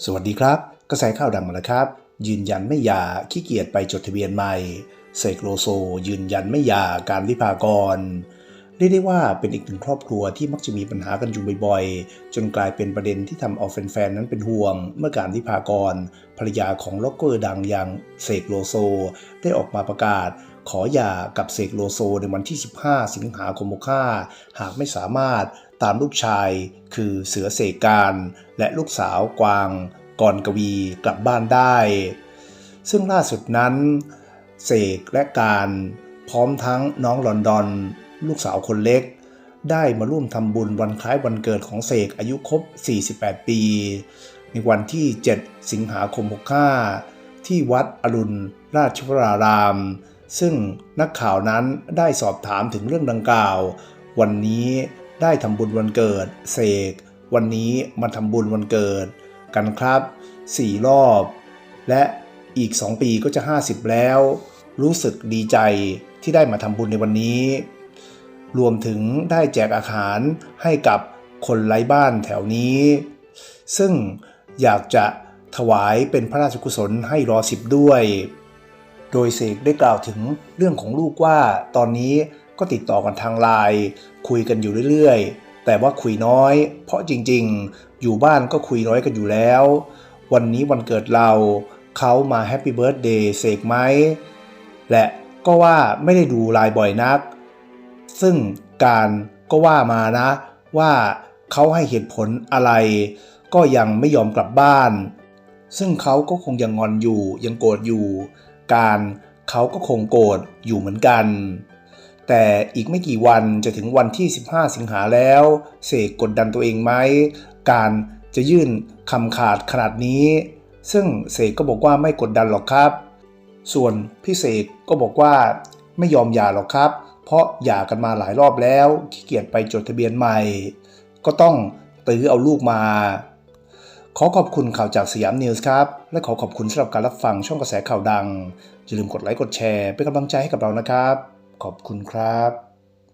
สวัสดีครับ กระแสข่าวดังมาแล้วครับ ยืนยันไม่ยาขี้เกียจไปจดทะเบียนใหม่เสกโลโซ ยืนยันไม่ยาการวิพากรเรียกได้ว่าเป็นอีกหนึ่งครอบครัวที่มักจะมีปัญหากันอยู่บ่อยๆ จนกลายเป็นประเด็นที่ทำเอาแฟนๆ นั้นเป็นห่วง เมื่อการวิพากร ภรรยาของล็อกเกอร์ดังอย่างเสกโลโซ ได้ออกมาประกาศ ขอหย่ากับเสกโลโซในวันที่ 15 สิงหาคม65หากไม่สามารถ ตามลูกชายคือเสือเสกการ และลูกสาวกวางกรกวีกลับบ้านได้ ซึ่งล่าสุดนั้น เสกและการพร้อมทั้งน้องลอนดอน ลูกสาวคนเล็ก ได้มาร่วมทำบุญวันคล้ายวันเกิดของเสกอายุครบ 48 ปี ในวันที่ 7 สิงหาคม 65 ที่วัดอรุณราชวราราม ซึ่งนักข่าวนั้นได้สอบถามถึงเรื่องดังกล่าว วันนี้ ได้ทำบุญวันเกิด เสก วันนี้มาทำบุญวันเกิด กันครับ 4 รอบ และอีก 2 ปีก็จะ 50 แล้ว รู้สึกดีใจที่ได้มาทำบุญในวันนี้ รวมถึงได้แจกอาหารให้กับคนไร้บ้านแถวนี้ ซึ่งอยากจะถวายเป็นพระราชกุศลให้รอสิบด้วย โดยเสกได้กล่าวถึงเรื่องของลูกว่าตอนนี้ ก็ติดต่อกันทางไลน์คุยกันอยู่เรื่อยๆ แต่ว่าคุยน้อย เพราะจริงๆ อยู่บ้านก็คุยน้อยกันอยู่แล้ว วันนี้วันเกิดเราเขามาแฮปปี้เบิร์ดเดย์เสกไหมและก็ว่าไม่ได้ดูไลน์บ่อยนัก ซึ่งการก็ว่ามานะ ว่าเขาให้เหตุผลอะไร ก็ยังไม่ยอมกลับบ้าน ซึ่งเขาก็คงยังงอนอยู่ยังโกรธอยู่ การเขาก็คงโกรธอยู่เหมือนกัน แต่อีกไม่กี่วันจะถึงวันที่ 15 สิงหาแล้ว เสกกดดันตัวเองไหม การจะยื่นคำขาดขนาดนี้ ซึ่งเสกก็บอกว่าไม่กดดันหรอกครับ ส่วนพี่เสกก็บอกว่าไม่ยอมหย่าหรอกครับ เพราะหย่ากันมาหลายรอบแล้วขี้เกียจไปจดทะเบียนใหม่ ก็ต้องตื้อเอาลูกมา ขอขอบคุณข่าวจากสยามนิวส์ครับ และขอขอบคุณสำหรับการรับฟังช่องกระแสข่าวดังอย่าลืมกดไลค์กดแชร์เป็นกำลังใจให้กับเรานะครับ ขอบคุณครับ